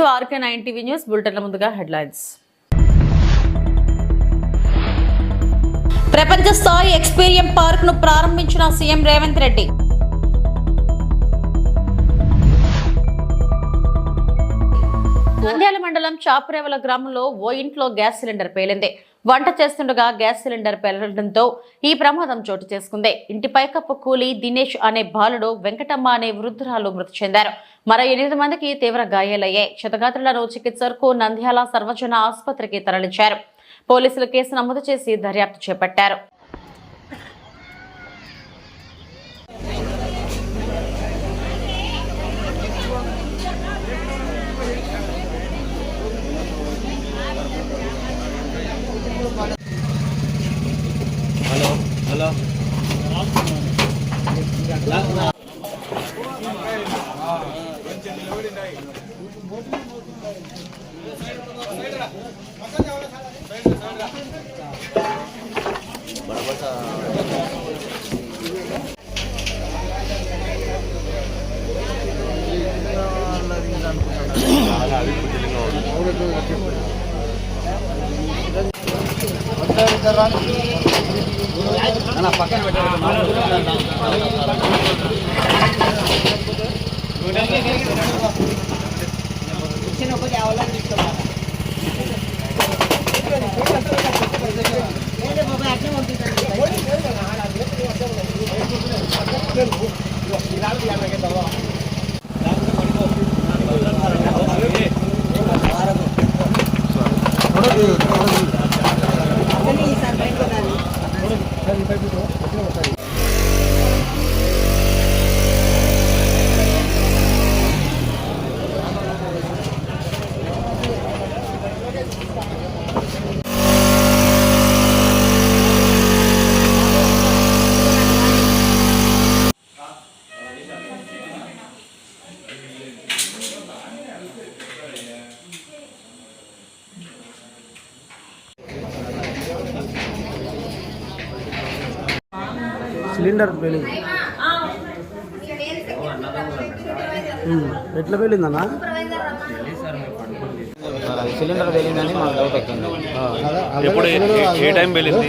To RK nine TV news బులెటిన్ల ముందుగా headlines. ప్రపంచ స్థాయి ఎక్స్పీరియం పార్క్ను ప్రారంభించిన సీఎం రేవంత్ రెడ్డి నంద్యాల మండలం చాపురేవల గ్రామంలో ఓ ఇంట్లో గ్యాస్ సిలిండర్ పేలింది. వంట చేస్తుండగా గ్యాస్ సిలిండర్ పేలడంతో ఈ ప్రమాదం చోటు చేసుకుంది. ఇంటి పైకప్పు కూలి దినేష్ అనే బాలుడు వెంకటమ్మ అనే వృద్ధురాలు మృతి చెందారు. మరో ఎనిమిది మందికి తీవ్ర గాయాలయ్యాయి. క్షతగాత్రులను చికిత్సకు నంద్యాల సర్వజన ఆసుపత్రికి తరలించారు. పోలీసులు కేసు నమోదు చేసి దర్యాప్తు చేపట్టారు. ఉమ్, ఎట్లా అది సిలిండర్ వెళ్ళిందని మాకు డౌట్ వచ్చింది. ఎప్పుడు ఏ- టైం వెళ్ళింది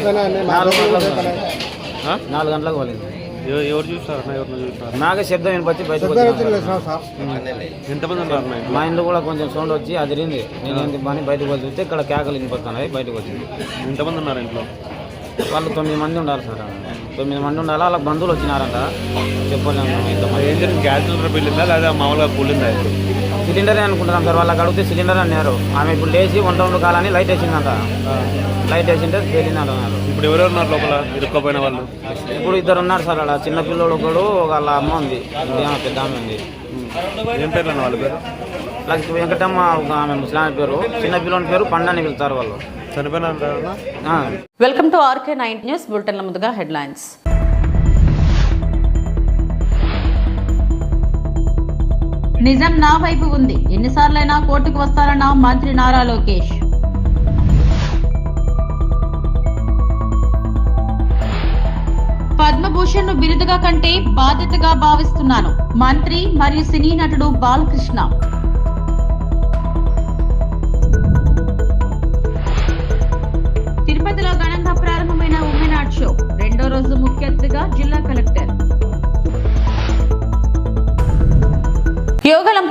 నాలుగు గంటలకు? నాలుగు గంటలకు వెళ్ళింది ఎవ- ఎవరు చూస్తారు? నాకే శబ్దం వినిపించి బయటకు ఎంతమంది ఉన్నారు? మా ఇంట్లో కూడా కొంచెం సౌండ్ వచ్చి అదిరింది. నేను ఏంటి పని? బయటకు వచ్చి చూస్తే ఇక్కడ కేకలు వినిపిస్తున్నాయి బయటకు వచ్చింది. ఎంతమంది ఉన్నారు ఇంట్లో? వాళ్ళు తొమ్మిది మంది ఉండాలి సార్. తొమ్మిది మంది ఉండాలి? వాళ్ళ బంధువులు వచ్చినారంట. చెప్పలేము. గ్యాస్ సిలిండర్ వెళ్ళిందా లేదా మామూలుగా కూలిందా సిలిండరే అనుకుంటున్నాం సార్. వాళ్ళకి అడిగితే సిలిండర్ అన్నారు. ఆమె ఇప్పుడు లేచి వంట వండు కాలని లైట్ వేసిందంట. లైట్ వేసింటే అన్నారు. ఇప్పుడు ఎవరెవరు ఉన్నారు లోపల? ఇరుక్కపోయిన వాళ్ళు? ఇప్పుడు ఇద్దరు ఉన్నారు సార్ అలా. చిన్న పిల్లోడు ఒకడు వాళ్ళ అమ్మ ఉంది. పెద్ద ఆమె ఉంది. ఏం అన్న వాళ్ళ పేరు? లక్ష్మి వెంకటమ్మ ఒక ఆమె ముస్లాం పేరు. చిన్న పిల్లోని పేరు పండని పిలుస్తారు వాళ్ళు. Welcome to RK nine news బులెటిన్ల ముందుగా హెడ్లైన్స్. నిజం నా వైపు ఉంది. ఎన్నిసార్లైనా కోర్టుకు వస్తారన్న మంత్రి నారా లోకేష్. పద్మభూషణ్ను బిరుదుగా కంటే బాధ్యతగా భావిస్తున్నాను. మంత్రి మరియు సినీ నటుడు బాలకృష్ణ.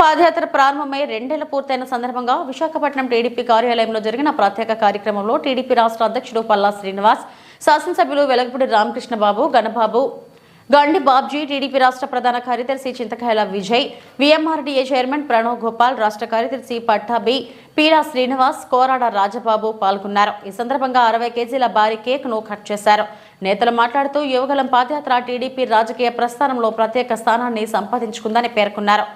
పాదయాత్ర ప్రారంభమై రెండేళ్ళ పూర్తయిన సందర్భంగా విశాఖపట్నం టీడీపీ కార్యాలయంలో జరిగిన ప్రత్యేక కార్యక్రమంలో టీడీపీ రాష్ట్ర అధ్యక్షుడు పల్లా శ్రీనివాస్ శాసనసభ్యులు వెలగపూడి రామకృష్ణబాబు గణబాబు గండి బాబ్జీ టీడీపీ రాష్ట్ర ప్రధాన కార్యదర్శి చింతకాయల విజయ్ విఎంఆర్డీఏ చైర్మన్ ప్రణవ్ గోపాల్ రాష్ట్ర కార్యదర్శి పట్టాభి పీరా శ్రీనివాస్ కోరాడ రాజబాబు పాల్గొన్నారు. ఈ సందర్భంగా అరవై కేజీల భారీ కేక్ను కట్ చేశారు. నేతలు మాట్లాడుతూ యువగలం పాదయాత్ర టీడీపీ రాజకీయ ప్రస్థానంలో ప్రత్యేక స్థానాన్ని సంపాదించుకుందని పేర్కొన్నారు.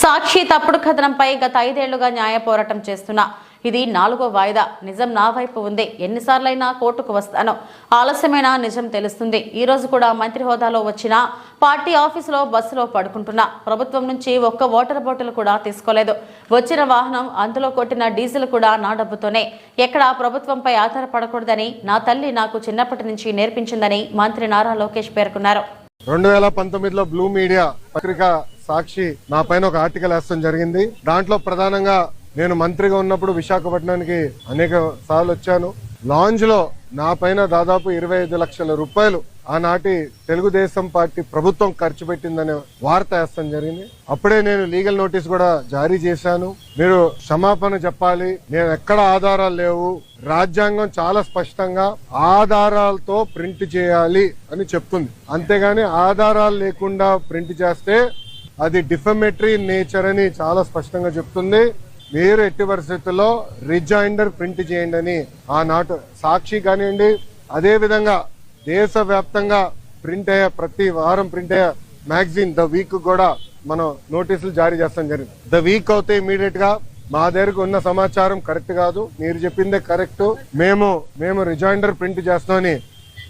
సాక్షి తప్పుడు కథనంపై గత ఐదేళ్ళుగా న్యాయ పోరాటం చేస్తున్న. ఇది నాలుగో వాయిదా. నిజం నా వైపు ఉంది. ఎన్నిసార్లైనా కోర్టుకు వస్తానో. ఆలస్యమైన నిజం తెలుస్తుంది. ఈ రోజు కూడా మంత్రి హోదాలో వచ్చిన పార్టీ ఆఫీసులో బస్సులో పడుకుంటున్నా. ప్రభుత్వం నుంచి ఒక్క వాటర్ బాటిల్ కూడా తీసుకోలేదు. వచ్చిన వాహనం అందులో కొట్టిన డీజిల్ కూడా నా డబ్బుతోనే. ఎక్కడ ప్రభుత్వంపై ఆధారపడకూడదని నా తల్లి నాకు చిన్నప్పటి నుంచి నేర్పించిందని మంత్రి నారా లోకేష్ పేర్కొన్నారు. రెండు వేల పంతొమ్మిదిలో బ్లూ మీడియా పత్రిక సాక్షి నా పైన ఒక ఆర్టికల్ వేస్తాం జరిగింది. దాంట్లో ప్రధానంగా నేను మంత్రిగా ఉన్నప్పుడు విశాఖపట్నానికి అనేక సార్లు వచ్చాను. లాంజ్లో నా పైన దాదాపు ఇరవై ఐదు లక్షల రూపాయలు ఆనాటి తెలుగుదేశం పార్టీ ప్రభుత్వం ఖర్చు పెట్టిందనే వార్త వేస్తాం జరిగింది. అప్పుడే నేను లీగల్ నోటీస్ కూడా జారీ చేశాను. మీరు క్షమాపణ చెప్పాలి. నేను ఎక్కడ ఆధారాలు లేవు. రాజ్యాంగం చాలా స్పష్టంగా ఆధారాలతో ప్రింట్ చేయాలి అని చెప్తుంది. అంతేగాని ఆధారాలు లేకుండా ప్రింట్ చేస్తే అది డిఫమెటరీ నేచర్ అని చాలా స్పష్టంగా చెప్తుంది. మీరు ఎట్టి పరిస్థితుల్లో రిజైండర్ ప్రింట్ చేయండి అని ఆనాటు సాక్షి కానివ్వండి. అదేవిధంగా దేశవ్యాప్తంగా ప్రింట్ అయ్యే ప్రతి వారం ప్రింట్ అయ్యే మ్యాగజైన్ ద వీక్ కూడా మనం నోటీసులు జారీ చేస్తాం జరిగింది. ద వీక్ అవుతే ఇమీడియట్గా మా దగ్గరకు ఉన్న సమాచారం కరెక్ట్ కాదు. మీరు చెప్పిందే కరెక్ట్. మేము మేము రిజైండర్ ప్రింట్ చేస్తామని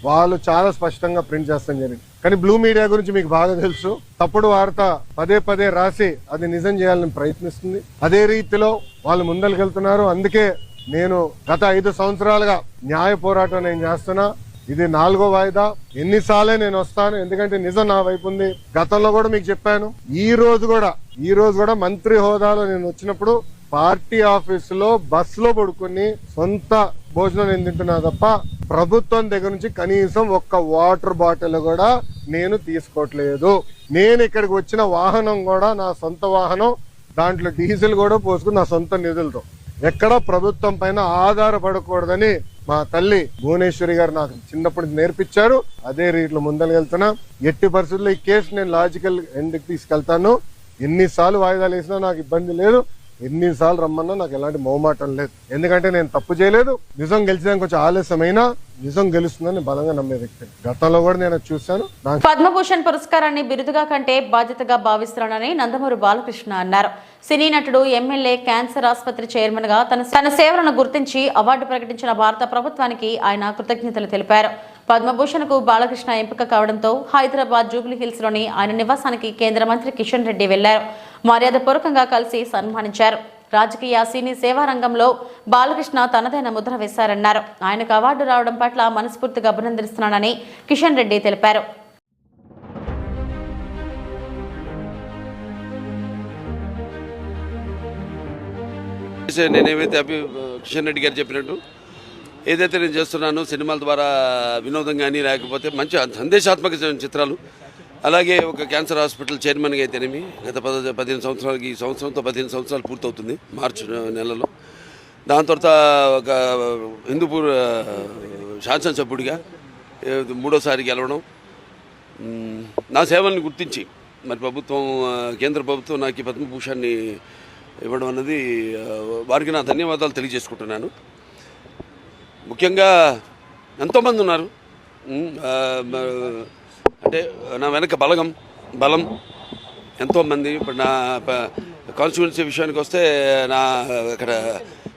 వాళ్ళు చాలా స్పష్టంగా ప్రింట్ చేస్తాం జరిగింది. కానీ బ్లూ మీడియా గురించి మీకు బాగా తెలుసు. తప్పుడు వార్త పదే పదే రాసి అది నిజం చేయాలని ప్రయత్నిస్తుంది. అదే రీతిలో వాళ్ళు ముందరికెళ్తున్నారు అందుకే నేను గత ఐదు సంవత్సరాలుగా న్యాయ పోరాటం నేను చేస్తున్నా. ఇది నాలుగో వాయిదా. ఎన్నిసార్లే నేను వస్తాను. ఎందుకంటే నిజం నా వైపు ఉంది. గతంలో కూడా మీకు చెప్పాను. ఈ రోజు కూడా ఈ రోజు కూడా మంత్రి హోదాలో నేను వచ్చినప్పుడు పార్టీ ఆఫీసులో బస్లో పడుకుని సొంత భోజనం నేను తింటున్నా తప్ప ప్రభుత్వం దగ్గర నుంచి కనీసం ఒక్క వాటర్ బాటిల్ కూడా నేను తీసుకోవట్లేదు. నేను ఇక్కడికి వచ్చిన వాహనం కూడా నా సొంత వాహనం దాంట్లో డీజిల్ కూడా పోసుకుని నా సొంత నిధులతో. ఎక్కడ ప్రభుత్వం పైన ఆధారపడకూడదని మా తల్లి భువనేశ్వరి గారు నాకు చిన్నప్పుడు నేర్పించారు. అదే రీట్లో ముందరకెళ్తున్నా ఎట్టి పరిస్థితుల్లో ఈ కేసు నేను లాజికల్ ఎండ్కి తీసుకెళ్తాను. ఎన్నిసార్లు వాయిదాలు వేసినా నాకు ఇబ్బంది లేదు. ఎన్నిసార్లు రమ్మన్నా నాకు ఎలాంటి మొహమాటం లేదు. ఎందుకంటే నేను తప్పు చేయలేదు. నిజం గెలిచడానికి కొంచెం ఆలస్యమైనా నిజం గెలుస్తుందని బలంగా నమ్మే వ్యక్తి గతంలో కూడా నేను చూశాను. పద్మభూషణ్ పురస్కారాన్ని బిరుదుగా కంటే బాధ్యతగా భావిస్తున్నానని నందమూరి బాలకృష్ణ అన్నారు. సినీ నటుడు ఎమ్మెల్యే క్యాన్సర్ ఆసుపత్రి చైర్మన్గా తన తన సేవలను గుర్తించి అవార్డు ప్రకటించిన భారత ప్రభుత్వానికి ఆయన కృతజ్ఞతలు తెలిపారు. పద్మభూషణ్కు బాలకృష్ణ ఎంపిక కావడంతో హైదరాబాద్ జూబ్లీ హిల్స్లోని ఆయన నివాసానికి కేంద్ర మంత్రి కిషన్ రెడ్డి వెళ్ళారు. మర్యాదపూర్వకంగా కలిసి సన్మానించారు. రాజకీయ సినీ సేవా రంగంలో బాలకృష్ణ తనదైన ముద్ర వేశారన్నారు. ఆయనకు అవార్డు రావడం పట్ల మనస్ఫూర్తిగా అభినందిస్తున్నానని కిషన్ రెడ్డి తెలిపారు. చేసే నేను అభి కిషన్ రెడ్డి గారు చెప్పినట్టు ఏదైతే నేను చేస్తున్నానో సినిమాల ద్వారా వినోదం కానీ లేకపోతే మంచి సందేశాత్మక చిత్రాలు అలాగే ఒక క్యాన్సర్ హాస్పిటల్ చైర్మన్గా అయితేనేమి గత పద పదిహేను సంవత్సరాలకి ఈ సంవత్సరంతో పదిహేను సంవత్సరాలు పూర్తవుతుంది మార్చి నెలలో. దాని తర్వాత ఒక హిందూపూర్ శాసనసభ్యుడిగా మూడోసారి గెలవడం నా సేవల్ని గుర్తించి మరి ప్రభుత్వం కేంద్ర ప్రభుత్వం నాకు ఈ పద్మభూషణ్ని ఇవ్వడం అన్నది వారికి నా ధన్యవాదాలు తెలియజేసుకుంటున్నాను. ముఖ్యంగా ఎంతోమంది ఉన్నారు. అంటే నా వెనక బలగం బలం ఎంతోమంది ఇప్పుడు నా కాన్స్టిట్యున్సీ విషయానికి వస్తే నా అక్కడ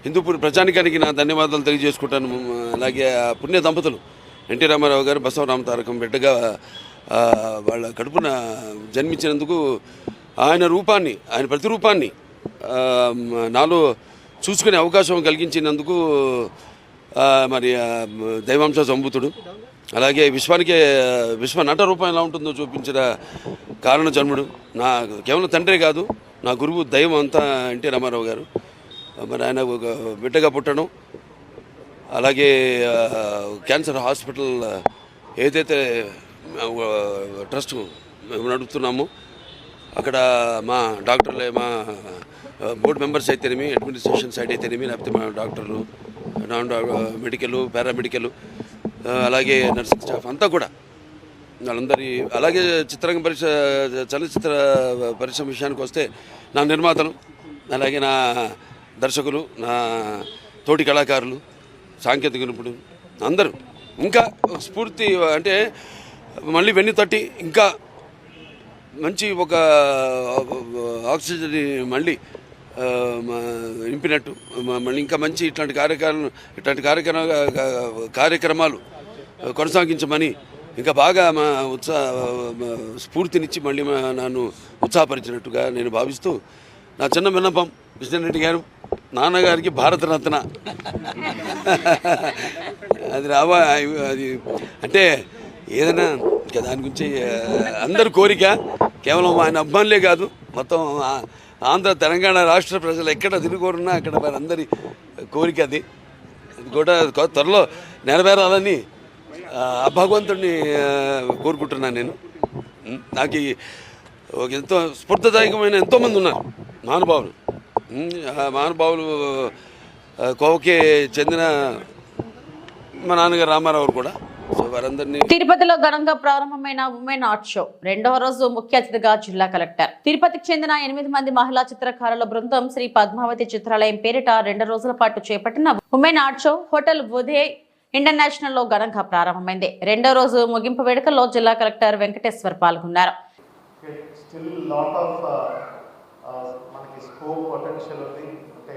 హిందూపూర్ ప్రజానికానికి నా ధన్యవాదాలు తెలియజేసుకుంటాను. అలాగే పుణ్య దంపతులు ఎన్టీ రామారావు గారు బసవరామ తారకం బిడ్డగా వాళ్ళ కడుపున జన్మించినందుకు ఆయన రూపాన్ని ఆయన ప్రతిరూపాన్ని నాలో చూసుకునే అవకాశం కలిగించినందుకు మరి దైవాంశ సంభూతుడు. అలాగే విశ్వానికి విశ్వ నట రూపం ఎలా ఉంటుందో చూపించిన కారణ జన్ముడు. నా కేవలం తండ్రే కాదు నా గురువు దైవం అంతా ఎన్టీ రామారావు గారు. మరి ఆయన ఒక బిడ్డగా పుట్టడం అలాగే క్యాన్సర్ హాస్పిటల్ ఏదైతే ట్రస్ట్ మేము నడుపుతున్నామో అక్కడ మా డాక్టర్లే మా బోర్డు మెంబర్స్ అయితేనేమి అడ్మినిస్ట్రేషన్ సైడ్ అయితేనేమి లేకపోతే మా డాక్టర్లు నాన్ మెడికల్ పారామెడికల్ అలాగే నర్సింగ్ స్టాఫ్ అంతా కూడా. వాళ్ళందరి అలాగే చిత్రంగ పరిశ్ర చలనచిత్ర పరిశ్రమ విషయానికి వస్తే నా నిర్మాతలు అలాగే నా దర్శకులు నా తోటి కళాకారులు సాంకేతిక నిపుణులు అందరూ. ఇంకా స్ఫూర్తి అంటే మళ్ళీ వెన్ను తట్టి ఇంకా మంచి ఒక ఆక్సిజన్ మళ్ళీ నింపినట్టు మళ్ళీ ఇంకా మంచి ఇట్లాంటి కార్యక్రమాలు ఇట్లాంటి కార్యక్రమ కార్యక్రమాలు కొనసాగించమని ఇంకా బాగా మా ఉత్సాహ స్ఫూర్తినిచ్చి మళ్ళీ నన్ను ఉత్సాహపరిచినట్టుగా నేను భావిస్తూ నా చిన్న విన్నపం కృష్ణారెడ్డి గారు నాన్నగారికి భారతరత్న. అది రావా అది అంటే ఏదైనా ఇంకా దాని గురించి అందరి కోరిక కేవలం ఆయన అభిమానులే కాదు మొత్తం ఆ- ఆంధ్ర తెలంగాణ రాష్ట్ర ప్రజలు ఎక్కడ తిరుగురున్నా అక్కడ వారందరి కోరిక అది. అది కూడా త్వరలో నెరవేరాలని ఆ, భగవంతుడిని కోరుకుంటున్నాను నేను. నాకు ఎంతో స్ఫూర్తిదాయకమైన ఎంతోమంది ఉన్నారు మహానుభావులు. మహానుభావులు కోవకే చెందిన మా నాన్నగారు రామారావు కూడా. తిరుపతిలో ఘనంగా ప్రారంభమైన ఉమెన్ ఆర్ట్ షో రెండవ రోజు ముఖ్య అతిథిగా జిల్లా కలెక్టర్. తిరుపతికి చెందిన ఎనిమిది మంది మహిళా చిత్రకారుల బృందం శ్రీ పద్మావతి చిత్రాలయం పేరిట రెండు రోజుల పాటు చేపట్టిన women art show hotel Uday ఇంటర్నేషనల్లో ఘనంగా ప్రారంభమైంది. రెండో రోజు ముగింపు వేడుకల్లో జిల్లా కలెక్టర్ వెంకటేశ్వర్ పాల్గొన్నారు. స్టిల్ లాట్ ఆఫ్ మనకి స్కోప్ పొటెన్షియల్ ఉంది. అంటే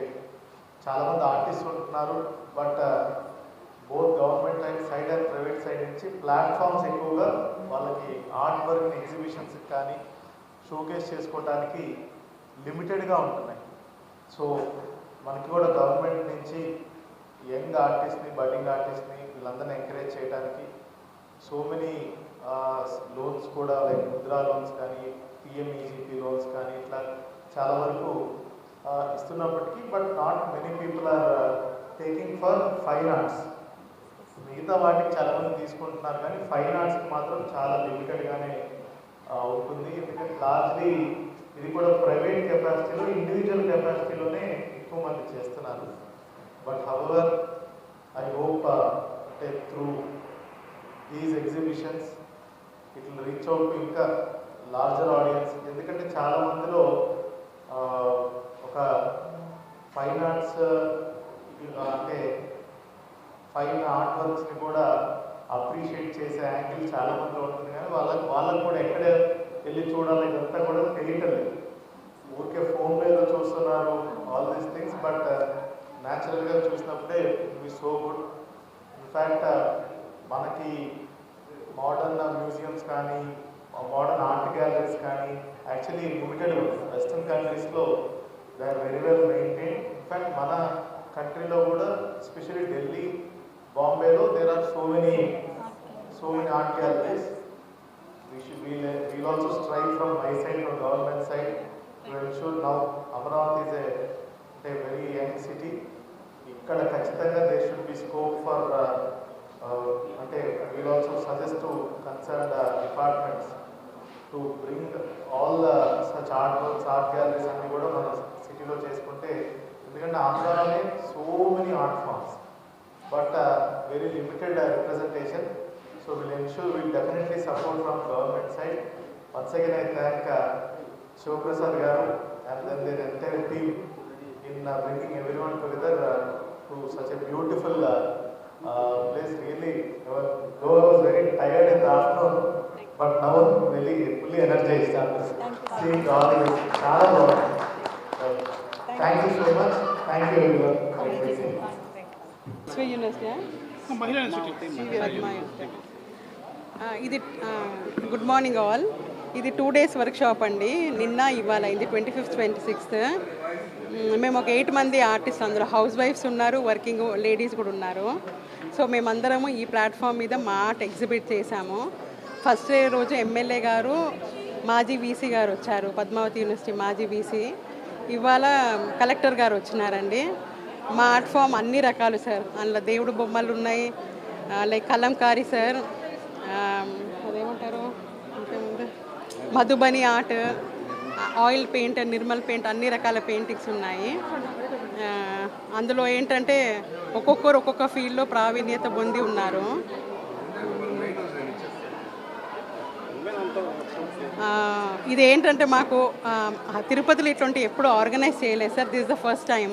చాలామంది ఆర్టిస్ట్ ఉంటున్నారు but both government and side and private side నుంచి ప్లాట్ఫామ్స్ ఎక్కువగా వాళ్ళకి ఆర్ట్ వర్క్ ఎగ్జిబిషన్స్ కానీ షోకేస్ చేసుకోవడానికి లిమిటెడ్గా ఉంటున్నాయి. సో మనకి కూడా గవర్నమెంట్ నుంచి యంగ్ ఆర్టిస్ట్ని బడ్డింగ్ ఆర్టిస్ట్ని వీళ్ళందరినీ ఎంకరేజ్ చేయడానికి సో మెనీ లోన్స్ కూడా లైక్ ముద్రా లోన్స్ కానీ పిఎంఈజీపీ లోన్స్ కానీ ఇట్లా చాలా వరకు ఇస్తున్నప్పటికీ but not many people are taking for fine arts మిగతా వాటికి చాలా మంది తీసుకుంటున్నారు కానీ ఫైన్ ఆర్ట్స్కి మాత్రం చాలా లిమిటెడ్గానే ఉంటుంది ఎందుకంటే లార్జ్లీ ఇది కూడా ప్రైవేట్ కెపాసిటీలో ఇండివిజువల్ కెపాసిటీలోనే ఎక్కువ మంది చేస్తున్నారు. బట్ హవర్ ఐ హోప్ అంటే through these exhibitions it will reach out ఇంకా లార్జర్ ఆడియన్స్ ఎందుకంటే చాలా మందిలో ఒక ఫైన్ ఆర్ట్స్ అంటే ఫైన్ ఆర్ట్ వర్క్స్ని కూడా అప్రిషియేట్ చేసే యాంగిల్ చాలా మందిలో ఉంటుంది. కానీ వాళ్ళకి వాళ్ళకి కూడా ఎక్కడ వెళ్ళి చూడాలి ఇదంతా కూడా తెలియటం లేదు ఊరికే ఫోన్ మీద చూస్తున్నారు ఆల్ దీస్ థింగ్స్ బట్ న్యాచురల్గా చూసినప్పుడే ఇవి సో గుడ్ ఇన్ఫ్యాక్ట్ మనకి మోడర్న్ మ్యూజియంస్ కానీ మోడర్న్ ఆర్ట్ గ్యాలరీస్ కానీ యాక్చువల్లీ లిమిటెడ్ వెస్ట్రన్ కంట్రీస్లో they are very well maintain in fact మన కంట్రీలో కూడా ఎస్పెషలీ ఢిల్లీ బాంబేలో there are so many so many art galleries we should we'll, we'll also from from side side from government side to ensure now very is city a very young city ఇక్కడ ఖచ్చితంగా they should be scope for అంటే we'll also suggest to concern the departments to bring all the such art works art galleries అన్ని కూడా మన సిటీలో చేసుకుంటే ఎందుకంటే ఆంధ్రాలోనే so many art forms but very limited representation so will ensure will definitely support from government side once again thank Shivaprasad garu and then their entire team in bringing everyone together uh, to such a beautiful uh, uh, place. Really, I was- though I was very tired in the afternoon, but now I'm really fully energized after seeing all this. Uh, Thank you so much. Thank you everyone. for everything. Vishwa university ఇది good morning all ఇది two days workshop అండి నిన్న ఇవాళ ఇది twenty fifth twenty sixth మేము ఒక eight మంది artist అందరూ. హౌస్ వైఫ్స్ ఉన్నారు వర్కింగ్ లేడీస్ కూడా ఉన్నారు. సో మేమందరము ఈ ప్లాట్ఫామ్ మీద మా ఆర్ట్ ఎగ్జిబిట్ చేశాము. ఫస్ట్ డే రోజు ఎమ్మెల్యే గారు మాజీ వీసీ గారు వచ్చారు పద్మావతి యూనివర్సిటీ మాజీ వీసీ ఇవాళ కలెక్టర్ గారు వచ్చినారండి. మా ఆర్ట్ ఫామ్ అన్ని రకాలు సార్. అందులో దేవుడు బొమ్మలు ఉన్నాయి. Like Kalamkari sir. అదేమంటారు? ఇంకేముంది Madhubani art. Oil paint Nirmal paint అన్ని రకాల పెయింటింగ్స్ ఉన్నాయి. అందులో ఏంటంటే ఒక్కొక్కరు ఒక్కొక్క ఫీల్డ్లో ప్రావీణ్యత పొంది ఉన్నారు. ఇది ఏంటంటే మాకు తిరుపతిలో ఇటువంటి ఎప్పుడు ఆర్గనైజ్ చేయలేదు sir. This the first time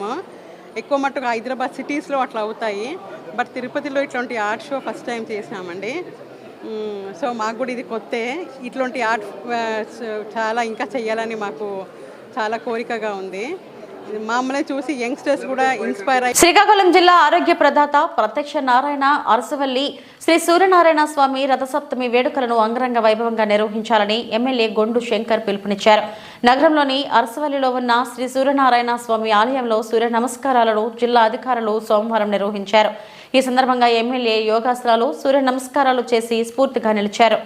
ఎక్కువ మట్టుకు హైదరాబాద్ సిటీస్లో అట్లా అవుతాయి. బట్ తిరుపతిలో ఇట్లాంటి ఆర్ట్ షో ఫస్ట్ టైం చేసామండి సో మాకు కూడా ఇది కొత్తే. ఇట్లాంటి ఆర్ట్ చాలా ఇంకా చేయాలని మాకు చాలా కోరికగా ఉంది. మమ్మల్ని చూసి యంగ్స్టర్స్ కూడా ఇన్స్పైర్ అయ్యి శ్రీకాకుళం జిల్లా ఆరోగ్య ప్రదాత ప్రత్యక్ష నారాయణ అరసవల్లి శ్రీ సూర్యనారాయణ స్వామి రథసప్తమి వేడుకలను అంగరంగ వైభవంగా నిర్వహించాలని ఎమ్మెల్యే గొండు శంకర్ పిలుపునిచ్చారు. నగరంలోని అరసవల్లిలో ఉన్న శ్రీ సూర్యనారాయణ స్వామి ఆలయంలో సూర్య నమస్కారాలను జిల్లా అధికారులు సోమవారం నిర్వహించారు. ఈ సందర్భంగా ఎమ్మెల్యే యోగాసనాలు సూర్య నమస్కారాలు చేసి స్ఫూర్తిగా నిలిచారు.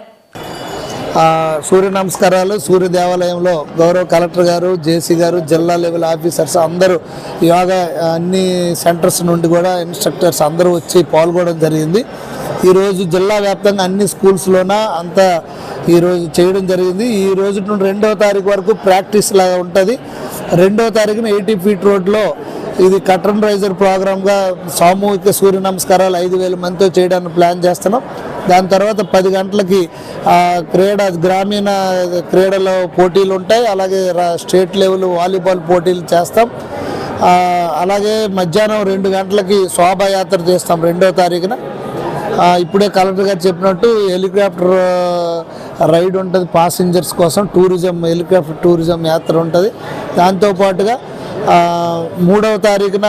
సూర్య నమస్కారాలు సూర్య దేవాలయంలో గౌరవ కలెక్టర్ గారు జేసీ గారు జిల్లా లెవెల్ ఆఫీసర్స్ అందరూ యోగా అన్ని సెంటర్స్ నుండి కూడా ఇన్స్ట్రక్టర్స్ అందరూ వచ్చి పాల్గొనడం జరిగింది. ఈరోజు జిల్లా వ్యాప్తంగా అన్ని స్కూల్స్లోన అంతా ఈరోజు చేయడం జరిగింది. ఈ రోజు నుండి రెండవ తారీఖు వరకు ప్రాక్టీస్ లాగా ఉంటుంది. రెండవ తారీఖున ఎయిటీ ఫీట్ రోడ్లో ఇది కటన్ రైజర్ ప్రోగ్రామ్గా సామూహిక సూర్య నమస్కారాలు ఐదు వేల మందితో చేయడానికి ప్లాన్ చేస్తున్నాం. దాని తర్వాత పది గంటలకి క్రీడ గ్రామీణ క్రీడలో పోటీలు ఉంటాయి. అలాగే రా- స్టేట్ లెవెల్ వాలీబాల్ పోటీలు చేస్తాం. అలాగే మధ్యాహ్నం రెండు గంటలకి శోభాయాత్ర చేస్తాం రెండో తారీఖున. ఇప్పుడే కలెక్టర్ గారు చెప్పినట్టు హెలికాప్టర్ రైడ్ ఉంటుంది. పాసింజర్స్ కోసం టూరిజం హెలికాప్టర్ టూరిజం యాత్ర ఉంటుంది. దాంతోపాటుగా మూడవ తారీఖున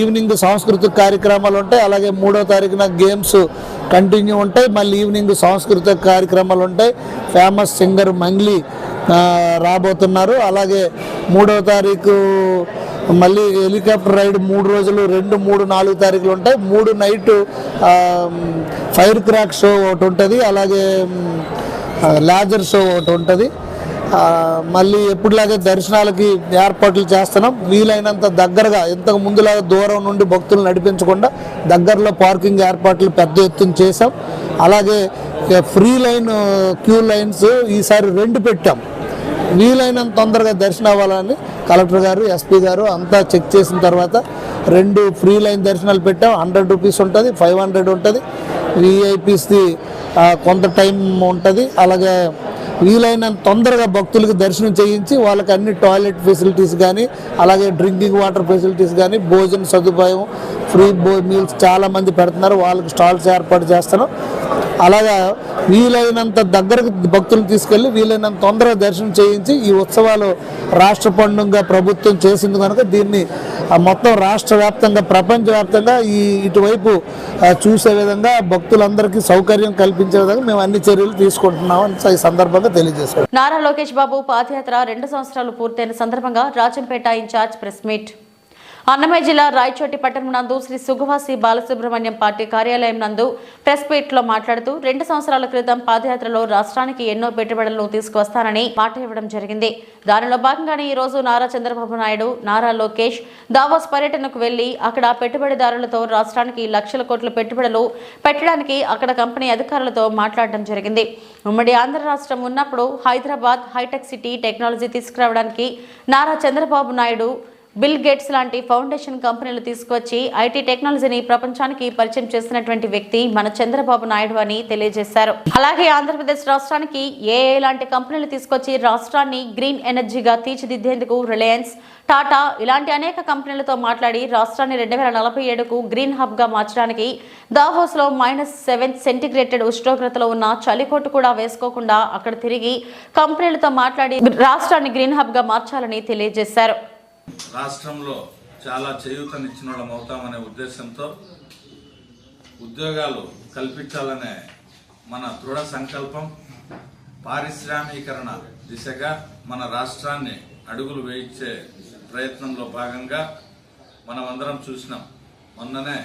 ఈవినింగ్ సాంస్కృతిక కార్యక్రమాలు ఉంటాయి అలాగే మూడవ తారీఖున గేమ్స్ కంటిన్యూ ఉంటాయి మళ్ళీ ఈవినింగ్ సాంస్కృతిక కార్యక్రమాలు ఉంటాయి. ఫేమస్ సింగర్ మంగ్లీ రాబోతున్నారు. అలాగే మూడవ తారీఖు మళ్ళీ హెలికాప్టర్ రైడ్ మూడు రోజులు రెండు మూడు నాలుగు తారీఖులు ఉంటాయి. మూడు నైట్ ఫైర్ క్రాక్ షో ఒకటి ఉంటుంది అలాగే లాజర్ షో ఒకటి ఉంటుంది. మళ్ళీ ఎప్పుడులాగే దర్శనాలకి ఏర్పాట్లు చేస్తున్నాం. వీలైనంత దగ్గరగా ఇంతకు ముందులాగా దూరం నుండి భక్తులు నడిపించకుండా దగ్గరలో పార్కింగ్ ఏర్పాట్లు పెద్ద ఎత్తున చేసాం అలాగే ఫ్రీ లైన్ క్యూ లైన్స్ ఈసారి రెండు పెట్టాం. వీలైనంత తొందరగా దర్శనం అవ్వాలని కలెక్టర్ గారు ఎస్పీ గారు అంతా చెక్ చేసిన తర్వాత రెండు ఫ్రీ లైన్ దర్శనాలు పెట్టాం. హండ్రెడ్ రూపీస్ ఉంటుంది ఫైవ్ హండ్రెడ్ ఉంటుంది. విఐపీస్ది కొంత టైం ఉంటుంది. అలాగే వీలైనంత తొందరగా భక్తులకు దర్శనం చేయించి వాళ్ళకి అన్ని టాయిలెట్ ఫెసిలిటీస్ కానీ అలాగే డ్రింకింగ్ వాటర్ ఫెసిలిటీస్ కానీ భోజన సదుపాయం ఫ్రీ భో మీల్స్ చాలామంది పెడుతున్నారు. వాళ్ళకి స్టాల్స్ ఏర్పాటు చేస్తున్నాం. అలాగా వీలైనంత దగ్గరకు భక్తులు తీసుకెళ్ళి వీలైనంత తొందరగా దర్శనం చేయించి ఈ ఉత్సవాలు రాష్ట్ర పండుగగా ప్రభుత్వం చేసింది కనుక దీన్ని ఆ, మొత్తం రాష్ట్ర వ్యాప్తంగా ప్రపంచవ్యాప్తంగా ఈ ఇటువైపు చూసే విధంగా భక్తులందరికీ సౌకర్యం కల్పించే విధంగా మేము అన్ని చర్యలు తీసుకుంటున్నామని ఈ సందర్భంగా తెలియజేశారు. నారా లోకేష్ బాబు పాదయాత్ర రెండు సంవత్సరాలు పూర్తయిన సందర్భంగా Rajampet incharge press meet. Annamayya జిల్లా రాయచోటి పట్టణం నందు శ్రీ సుగవాసి బాలసుబ్రహ్మణ్యం పార్టీ కార్యాలయం నందు ప్రెస్ మీట్లో మాట్లాడుతూ రెండు సంవత్సరాల క్రితం పాదయాత్రలో రాష్ట్రానికి ఎన్నో పెట్టుబడులను తీసుకువస్తానని మాట ఇవ్వడం జరిగింది. దానిలో భాగంగానే ఈ రోజు నారా చంద్రబాబు నాయుడు నారా లోకేష్ దావోస్ పర్యటనకు వెళ్ళి అక్కడ పెట్టుబడిదారులతో రాష్ట్రానికి లక్షల కోట్ల పెట్టుబడులు పెట్టడానికి అక్కడ కంపెనీ అధికారులతో మాట్లాడడం జరిగింది. ఉమ్మడి ఆంధ్ర రాష్ట్రం ఉన్నప్పుడు హైదరాబాద్ హైటెక్ సిటీ టెక్నాలజీ తీసుకురావడానికి నారా చంద్రబాబు నాయుడు బిల్ గేట్స్ లాంటి ఫౌండేషన్ కంపెనీలు తీసుకువచ్చి ఐటీ టెక్నాలజీని ప్రపంచానికి పరిచయం చేసినటువంటి వ్యక్తి మన చంద్రబాబు నాయుడు అని తెలియజేశారు. అలాగే ఆంధ్రప్రదేశ్ రాష్ట్రానికి ఏఏ లాంటి కంపెనీలు తీసుకొచ్చి రాష్ట్రాన్ని గ్రీన్ ఎనర్జీగా తీర్చిదిద్దేందుకు రిలయన్స్ టాటా ఇలాంటి అనేక కంపెనీలతో మాట్లాడి రాష్ట్రాన్ని రెండు వేల నలభై ఏడుకు గ్రీన్ హబ్గా మార్చడానికి దాహోస్లో మైనస్ సెవెన్ సెంటిగ్రేటెడ్ ఉష్ణోగ్రతలో ఉన్న చలికోటు కూడా వేసుకోకుండా అక్కడ తిరిగి కంపెనీలతో మాట్లాడి రాష్ట్రాన్ని గ్రీన్ హబ్గా మార్చాలని తెలియజేశారు. రాష్ట్రంలో చాలా చేయూతనిచ్చిన వాళ్ళం అవుతామనే ఉద్దేశంతో ఉద్యోగాలు కల్పించాలనే మన దృఢ సంకల్పం పారిశ్రామీకరణ దిశగా మన రాష్ట్రాన్ని అడుగులు వేయించే ప్రయత్నంలో భాగంగా మనమందరం చూసినాం. మొన్ననే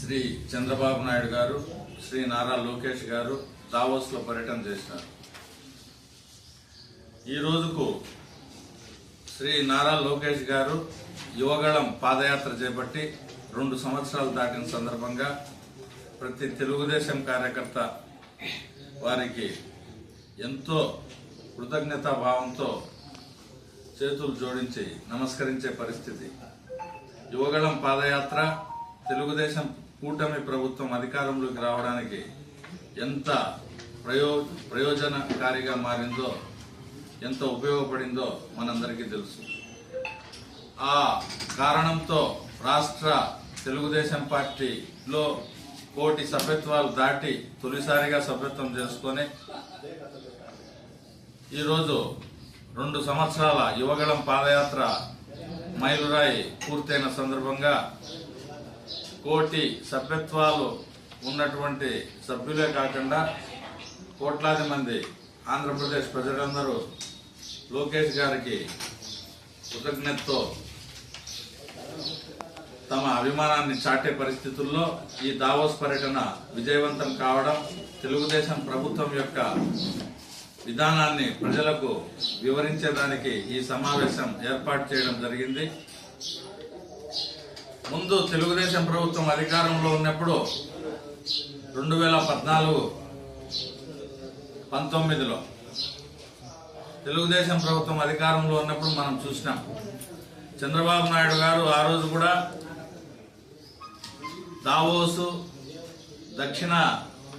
శ్రీ చంద్రబాబు నాయుడు గారు శ్రీ నారా లోకేష్ గారు దావోస్లో పర్యటన చేశారు. ఈ రోజుకు శ్రీ నారా లోకేష్ గారు యువగళం పాదయాత్ర చేపట్టి రెండు సంవత్సరాలు దాటిన సందర్భంగా ప్రతి తెలుగుదేశం కార్యకర్త వారికి ఎంతో కృతజ్ఞతా భావంతో చేతులు జోడించి నమస్కరించే పరిస్థితి. యువగళం పాదయాత్ర తెలుగుదేశం కూటమి ప్రభుత్వం అధికారంలోకి రావడానికి ఎంత ప్రయో ప్రయోజనకారిగా మారిందో ఎంత ఉపయోగపడిందో మనందరికీ తెలుసు. ఆ కారణంతో రాష్ట్ర తెలుగుదేశం పార్టీలో కోటి సభ్యత్వాలు దాటి తొలిసారిగా సభ్యత్వం చేసుకొని ఈరోజు రెండు సంవత్సరాల యువగళం పాదయాత్ర మైలురాయి పూర్తయిన సందర్భంగా కోటి సభ్యత్వాలు ఉన్నటువంటి సభ్యులే కాకుండా కోట్లాది మంది ఆంధ్రప్రదేశ్ ప్రజలందరూ లోకేష్ గారికి కృతజ్ఞతతో తమ అభిమానాన్ని చాటే పరిస్థితుల్లో ఈ దావోస్ పర్యటన విజయవంతం కావడం తెలుగుదేశం ప్రభుత్వం యొక్క విధానాన్ని ప్రజలకు వివరించేదానికి ఈ సమావేశం ఏర్పాటు చేయడం జరిగింది. ముందు తెలుగుదేశం ప్రభుత్వం అధికారంలో ఉన్నప్పుడు రెండు వేల పద్నాలుగు పంతొమ్మిదిలో తెలుగుదేశం ప్రభుత్వం అధికారంలో ఉన్నప్పుడు మనం చూసినాం. చంద్రబాబు నాయుడు గారు ఆ రోజు కూడా దావోసు దక్షిణ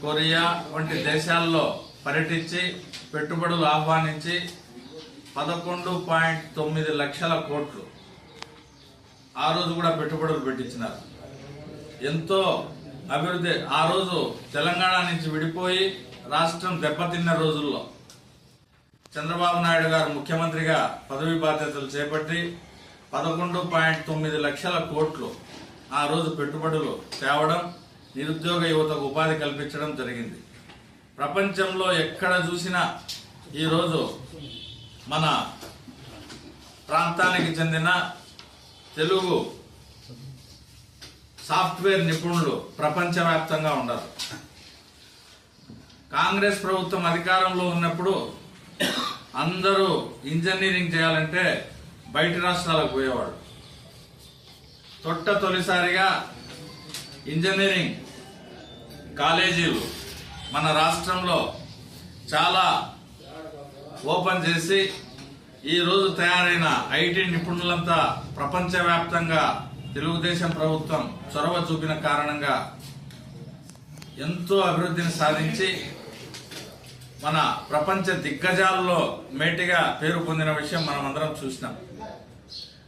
కొరియా వంటి దేశాల్లో పర్యటించి పెట్టుబడులు ఆహ్వానించి పదకొండు పాయింట్ తొమ్మిది లక్షల కోట్లు ఆ రోజు కూడా పెట్టుబడులు పెట్టించినారు. ఎంతో అభివృద్ధి ఆ రోజు తెలంగాణ నుంచి విడిపోయి రాష్ట్రం దెబ్బతిన్న రోజుల్లో చంద్రబాబు నాయుడు గారు ముఖ్యమంత్రిగా పదవి బాధ్యతలు చేపట్టి పదకొండు పాయింట్ తొమ్మిది లక్షల కోట్లు ఆ రోజు పెట్టుబడులు తేవడం నిరుద్యోగ యువతకు ఉపాధి కల్పించడం జరిగింది. ప్రపంచంలో ఎక్కడ చూసినా ఈరోజు మన ప్రాంతానికి చెందిన తెలుగు సాఫ్ట్వేర్ నిపుణులు ప్రపంచవ్యాప్తంగా ఉండరు. కాంగ్రెస్ ప్రభుత్వం అధికారంలో ఉన్నప్పుడు అందరూ ఇంజనీరింగ్ చేయాలంటే బయట రాష్ట్రాలకు పోయేవాడు. తొట్ట తొలిసారిగా ఇంజనీరింగ్ కాలేజీలు మన రాష్ట్రంలో చాలా ఓపెన్ చేసి ఈ రోజు తయారైన ఐటీ నిపుణులంతా ప్రపంచవ్యాప్తంగా తెలుగుదేశం ప్రభుత్వం చొరవ చూపిన కారణంగా ఎంతో అభివృద్ధిని సాధించి మన ప్రపంచ దిగ్గజాలలో మేటిగా పేరు పొందిన విషయం మనం అందరం చూసినాం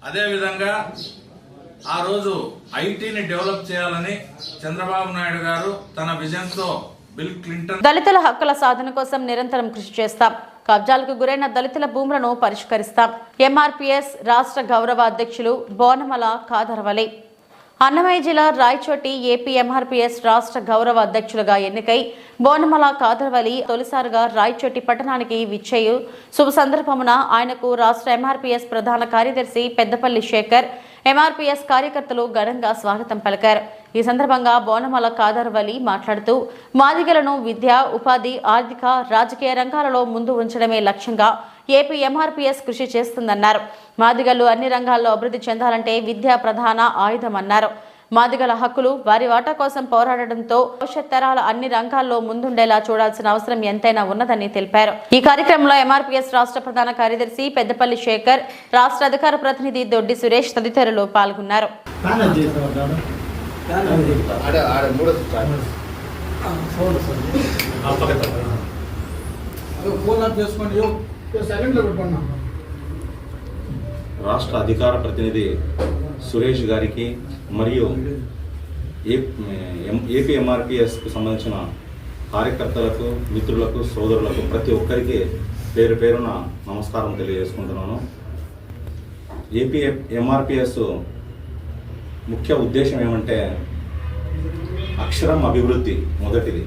అదేవిధంగా ఆ రోజు ఐటీని డెవలప్ చేయాలని చంద్రబాబు నాయుడు గారు తన విజన్తో బిల్ క్లింటన్ దళితుల హక్కుల సాధన కోసం నిరంతరం కృషి చేస్తాం. కబ్జాలకు గురైన దళితుల భూములను పరిష్కరిస్తాం. ఎంఆర్పిఎస్ రాష్ట్ర గౌరవ అధ్యక్షులు బోనమల కాదర్వలే. అన్నమయ్య జిల్లా రాయచోటి ఏపీ ఎంఆర్పీఎస్ రాష్ట్ర గౌరవ అధ్యక్షులుగా ఎన్నికై బోనమల కాదర్వలి తొలిసారిగా రాయచోటి పట్టణానికి విచ్చేయు. శుభ సందర్భమున ఆయనకు రాష్ట్ర ఎంఆర్పీఎస్ ప్రధాన కార్యదర్శి పెద్దపల్లి శేఖర్ ఎంఆర్పీఎస్ కార్యకర్తలు ఘనంగా స్వాగతం పలికారు. ఈ సందర్భంగా బోనమల కాదర్వలి మాట్లాడుతూ మాదిగలను విద్య ఉపాధి ఆర్థిక రాజకీయ రంగాలలో ముందు ఉంచడమే లక్ష్యంగా ఏపీ ఎంఆర్పీఎస్ కృషి చేస్తుందన్నారు. మాదిగలు అన్ని రంగాల్లో అభివృద్ధి చెందాలంటే విద్య ప్రధాన ఆయుధమన్నారు. మాదిగల హక్కులు వారి వాటా కోసం పోరాడడంతో భవిష్యత్ తరాల అన్ని రంగాల్లో ముందుండేలా చూడాల్సిన అవసరం ఎంతైనా ఉన్నదని తెలిపారు. ఈ కార్యక్రమంలో ఎంఆర్పీఎస్ రాష్ట్ర ప్రధాన కార్యదర్శి పెద్దపల్లి శేఖర్ రాష్ట్ర అధికార ప్రతినిధి దొడ్డి సురేష్ తదితరులు పాల్గొన్నారు. రాష్ట్ర అధికార ప్రతినిధి సురేష్ గారికి మరియు ఏ- ఎం- ఏపీ ఎంఆర్పిఎస్కు సంబంధించిన కార్యకర్తలకు మిత్రులకు సోదరులకు ప్రతి ఒక్కరికి పేరు పేరున నమస్కారం తెలియజేసుకుంటున్నాను. ఏపీ ఎంఆర్పిఎస్ ముఖ్య ఉద్దేశం ఏమంటే అక్షరం అభివృద్ధి మొదటిది.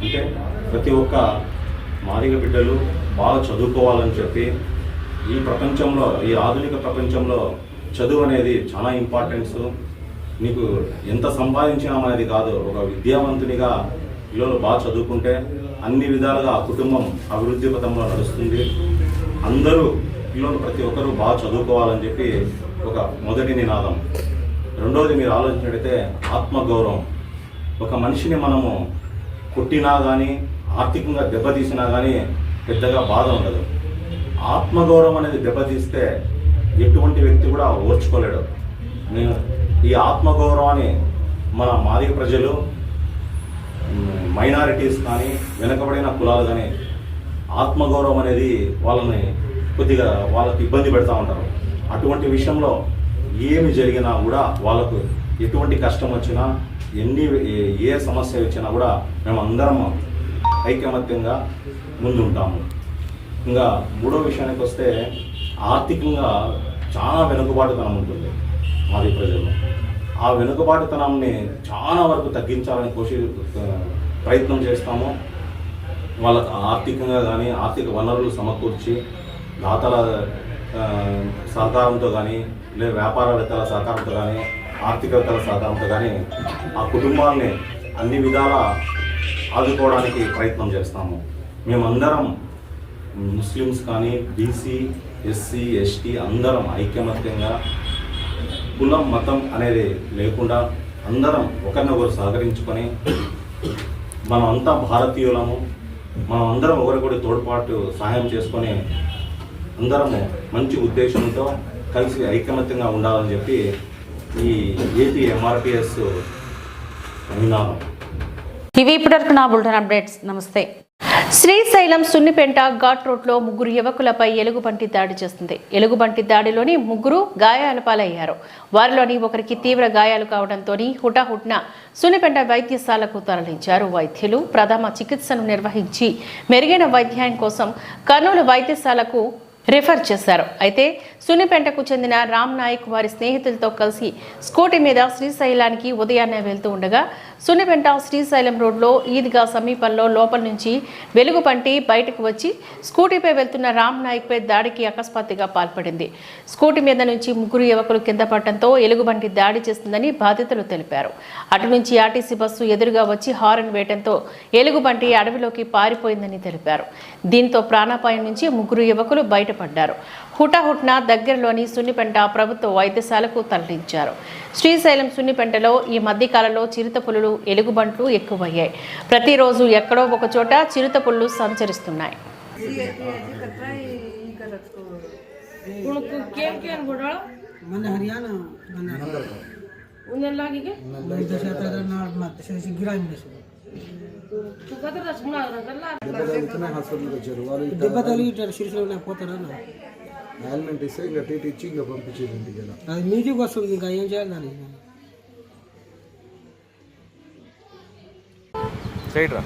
అంటే ప్రతి ఒక్క మాదిగ బిడ్డలు బాగా చదువుకోవాలని చెప్పి ఈ ప్రపంచంలో ఈ ఆధునిక ప్రపంచంలో చదువు అనేది చాలా ఇంపార్టెన్స్ నీకు ఎంత సంపాదించినాం అనేది కాదు ఒక విద్యావంతునిగా పిల్లలు బాగా చదువుకుంటే అన్ని విధాలుగా ఆ కుటుంబం అభివృద్ధి పథంలో నడుస్తుంది. అందరూ పిల్లలు ప్రతి ఒక్కరూ బాగా చదువుకోవాలని చెప్పి ఒక మొదటి నినాదం. రెండవది మీరు ఆలోచించినట్టయితే ఆత్మగౌరవం. ఒక మనిషిని మనము కుట్టినా కానీ ఆర్థికంగా దెబ్బతీసినా కానీ పెద్దగా బాధ ఉండదు. ఆత్మగౌరవం అనేది దెబ్బతీస్తే ఎటువంటి వ్యక్తి కూడా ఓర్చుకోలేడు. నేను ఈ ఆత్మగౌరవాన్ని మన మాదిగ ప్రజలు మైనారిటీస్ కానీ వెనకబడిన కులాలు కానీ ఆత్మగౌరవం అనేది వాళ్ళని కొద్దిగా వాళ్ళకి ఇబ్బంది పెడతా ఉంటారు. అటువంటి విషయంలో ఏమి జరిగినా కూడా వాళ్ళకు ఎటువంటి కష్టం వచ్చినా ఎన్ని ఏ సమస్య వచ్చినా కూడా మేము అందరం ఐకమత్యంగా ముందుంటాము. ఇంకా మూడో విషయానికి వస్తే ఆర్థికంగా చాలా వెనుకబాటుతనం ఉంటుంది మాది ప్రజలు ఆ వెనుకబాటుతనాన్ని చాలా వరకు తగ్గించాలని కోసి ప్రయత్నం చేస్తాము. వాళ్ళకు ఆర్థికంగా కానీ ఆర్థిక వనరులు సమకూర్చి దాతల సహకారంతో కానీ లేదా వ్యాపారవేత్తల సహకారంతో కానీ ఆర్థికవేత్తల సహకారంతో కానీ ఆ కుటుంబాన్ని అన్ని విధాల ఆదుకోవడానికి ప్రయత్నం చేస్తాము. మేమందరం ముస్లిమ్స్ కానీ బీసీ ఎస్సీ ఎస్టీ అందరం ఐకమత్యంగా కులం మతం అనేది లేకుండా అందరం ఒకరినొకరు సహకరించుకొని మనం అంతా భారతీయులము మనం అందరం ఒకరికొకరి తోడ్పాటు సహాయం చేసుకొని అందరము మంచి ఉద్దేశంతో కలిసి ఐకమత్యంగా ఉండాలని చెప్పి ఈ ఏపీ ఎంఆర్పిఎస్ నినాదం ఇవి ఇప్పటివరకు నా బులెటిన్ అప్డేట్స్. నమస్తే. శ్రీశైలం సున్నిపెంట ఘాట్ రోడ్లో ముగ్గురు యువకులపై ఎలుగుబంటి దాడి చేస్తుంది. ఎలుగుబంటి దాడిలోని ముగ్గురు గాయాల పాలయ్యారు వారిలోని ఒకరికి తీవ్ర గాయాలు కావడంతో హుటాహుట్న సున్నిపెంట వైద్యశాలకు తరలించారు వైద్యులు. ప్రథమ చికిత్సను నిర్వహించి మెరుగైన వైద్యం కోసం కర్నూలు వైద్యశాలకు రిఫర్ చేశారు. అయితే సున్నిపెంటకు చెందిన రామ్ నాయక్ వారి స్నేహితులతో కలిసి స్కూటీ మీద శ్రీశైలానికి ఉదయాన్నే వెళ్తూ ఉండగా సున్నిపెంట శ్రీశైలం రోడ్లో ఈద్గా సమీపంలో లోపల నుంచి వెలుగు పంటి బయటకు వచ్చి స్కూటీపై వెళ్తున్న రామ్ నాయక్పై దాడికి అకస్మాత్తుగా పాల్పడింది. స్కూటీ మీద నుంచి ముగ్గురు యువకులు కింద పడటంతో ఎలుగుబంటి దాడి చేస్తుందని బాధితులు తెలిపారు. అటు నుంచి ఆర్టీసీ బస్సు ఎదురుగా వచ్చి హారన్ వేయడంతో ఎలుగుబంటి అడవిలోకి పారిపోయిందని తెలిపారు. దీంతో ప్రాణాపాయం నుంచి ముగ్గురు యువకులు బయట బయటపడ్డారు హుటాహుట్న దగ్గరలోని సున్నిపెంట ప్రభుత్వ వైద్యశాలకు తరలించారు. శ్రీశైలం సున్నిపెంటలో ఈ మధ్యకాలంలో చిరుత పులులు ఎలుగుబంట్లు ఎక్కువయ్యాయి. ప్రతిరోజు ఎక్కడో ఒక చోట చిరుత పులులు సంచరిస్తున్నాయి. హర్యానా దెబ్బ తగిలి ఇట్లా శిరుసులో పోతారా ఆల్మెంట్ ఇస్తే ఇంకా టీటీ ఇచ్చి ఇంకా పంపించేది ఇంటికి అది మీదికి వస్తుంది ఇంకా ఏం చేయాలి దాన్ని సైడ్ రా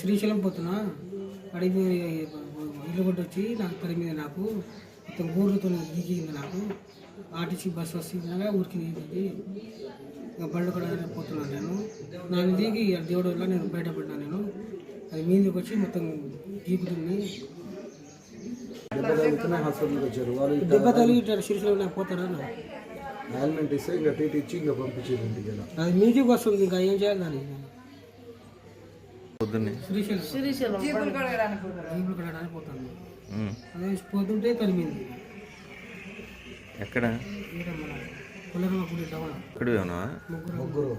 శ్రీశైలం పోతున్నా. అడిగి ఇల్లు కొట్టి వచ్చి నాకు పని మీద నాకు మొత్తం గోర్లతో దిగింది నాకు. ఆర్టీసీ బస్సు వస్తుండగా ఊరికి దిగి ఇంకా బళ్ళు కూడా పోతున్నాను నేను. నన్ను దిగి దేవుడు వల్ల నేను బయటపడినా నేను. అది మీదకి వచ్చి మొత్తం గీకుతుంది దెబ్బ తగిలి ఇట్లా శ్రీశైలం పోతారా ఆల్మెంట్ ఇస్తే ఇంకా టీటీ ఇచ్చి ఇంకా పంపించేది అది మీదికి వస్తుంది ఇంకా ఏం చేయాలి దాన్ని? పొద్దున్నే. శ్రీశైలం. శ్రీశైలం జీపులు కడగడానికి పోతాను. అదే పోతుంటే తరిమింది. ఎక్కడ? ఇక్కడ ముగ్గురు.